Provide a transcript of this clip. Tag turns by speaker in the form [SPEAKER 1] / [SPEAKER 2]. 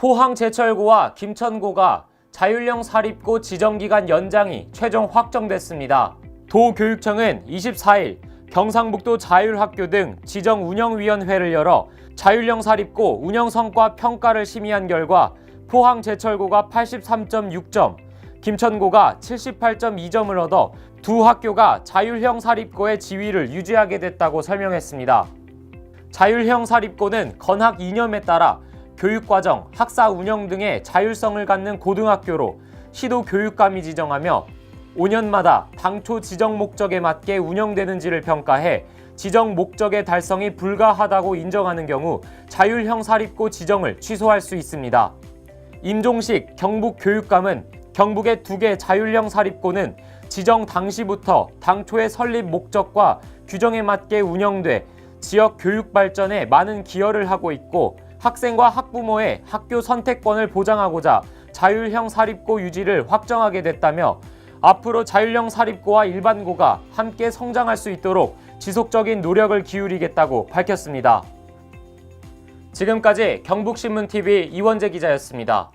[SPEAKER 1] 포항 제철고와 김천고가 자율형 사립고 지정기간 연장이 최종 확정됐습니다. 도교육청은 24일 경상북도 자율학교 등 지정 운영위원회를 열어 자율형 사립고 운영 성과 평가를 심의한 결과 포항 제철고가 83.6점, 김천고가 78.2점을 얻어 두 학교가 자율형 사립고의 지위를 유지하게 됐다고 설명했습니다. 자율형 사립고는 건학 이념에 따라 교육과정, 학사 운영 등의 자율성을 갖는 고등학교로 시도 교육감이 지정하며 5년마다 당초 지정 목적에 맞게 운영되는지를 평가해 지정 목적의 달성이 불가하다고 인정하는 경우 자율형 사립고 지정을 취소할 수 있습니다. 임종식 경북 교육감은 경북의 두 개 자율형 사립고는 지정 당시부터 당초의 설립 목적과 규정에 맞게 운영돼 지역 교육 발전에 많은 기여를 하고 있고 학생과 학부모의 학교 선택권을 보장하고자 자율형 사립고 유지를 확정하게 됐다며 앞으로 자율형 사립고와 일반고가 함께 성장할 수 있도록 지속적인 노력을 기울이겠다고 밝혔습니다. 지금까지 경북신문TV 이원재 기자였습니다.